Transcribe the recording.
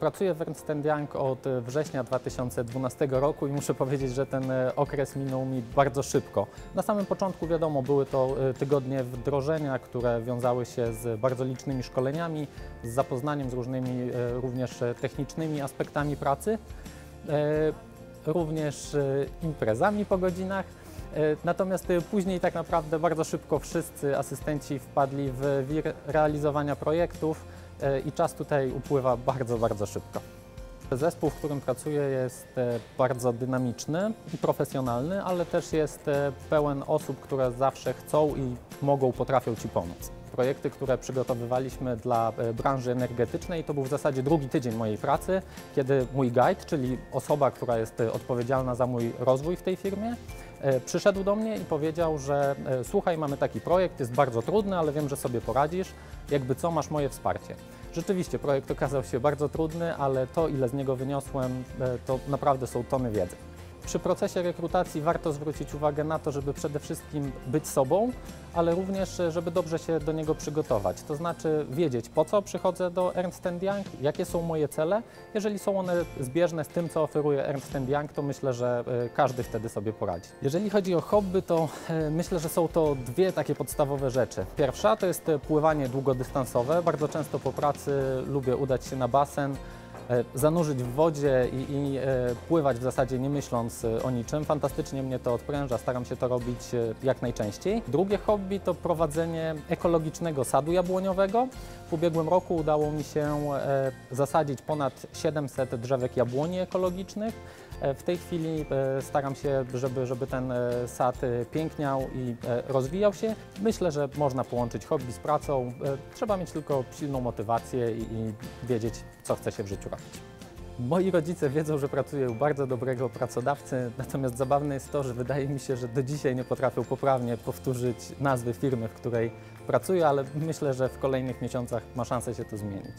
Pracuję w Ernst Young od września 2012 roku i muszę powiedzieć, że ten e, okres minął mi bardzo szybko. Na samym początku wiadomo, były to e, tygodnie wdrożenia, które wiązały się z bardzo licznymi szkoleniami, z zapoznaniem z różnymi e, również e, technicznymi aspektami pracy, e, również e, imprezami po godzinach. E, Natomiast e, później tak naprawdę bardzo szybko wszyscy asystenci wpadli w wir realizowania projektów e, i czas tutaj upływa bardzo, bardzo szybko. Zespół, w którym pracuję jest e, bardzo dynamiczny i profesjonalny, ale też jest e, pełen osób, które zawsze chcą i mogą, potrafią Ci pomóc. Projekty, które przygotowywaliśmy dla e, branży energetycznej, to był w zasadzie drugi tydzień mojej pracy, kiedy mój guide, czyli osoba, która jest e, odpowiedzialna za mój rozwój w tej firmie, e, przyszedł do mnie i powiedział, że e, słuchaj, mamy taki projekt, jest bardzo trudny, ale wiem, że sobie poradzisz, jakby co, masz moje wsparcie. Rzeczywiście projekt okazał się bardzo trudny, ale to, ile z niego wyniosłem, e, to naprawdę są tony wiedzy. Przy procesie rekrutacji warto zwrócić uwagę na to, żeby przede wszystkim być sobą, ale również, żeby dobrze się do niego przygotować. To znaczy wiedzieć, po co przychodzę do Ernst Young, jakie są moje cele. Jeżeli są one zbieżne z tym, co oferuje Ernst Young, to myślę, że e, każdy wtedy sobie poradzi. Jeżeli chodzi o hobby, to e, myślę, że są to dwie takie podstawowe rzeczy. Pierwsza to jest e, pływanie długodystansowe. Bardzo często po pracy lubię udać się na basen, zanurzyć w wodzie i, i e, pływać w zasadzie nie myśląc e, o niczym. Fantastycznie mnie to odpręża, staram się to robić e, jak najczęściej. Drugie hobby to prowadzenie ekologicznego sadu jabłoniowego. W ubiegłym roku udało mi się e, zasadzić ponad 700 drzewek jabłoni ekologicznych. E, W tej chwili e, staram się, żeby, żeby ten e, sad piękniał i rozwijał się. Myślę, że można połączyć hobby z pracą. Trzeba mieć tylko silną motywację i wiedzieć, co chce się w życiu robić. Moi rodzice wiedzą, że pracuję u bardzo dobrego pracodawcy, natomiast zabawne jest to, że wydaje mi się, że do dzisiaj nie potrafią poprawnie powtórzyć nazwy firmy, w której pracuję, ale myślę, że w kolejnych miesiącach ma szansę się to zmienić.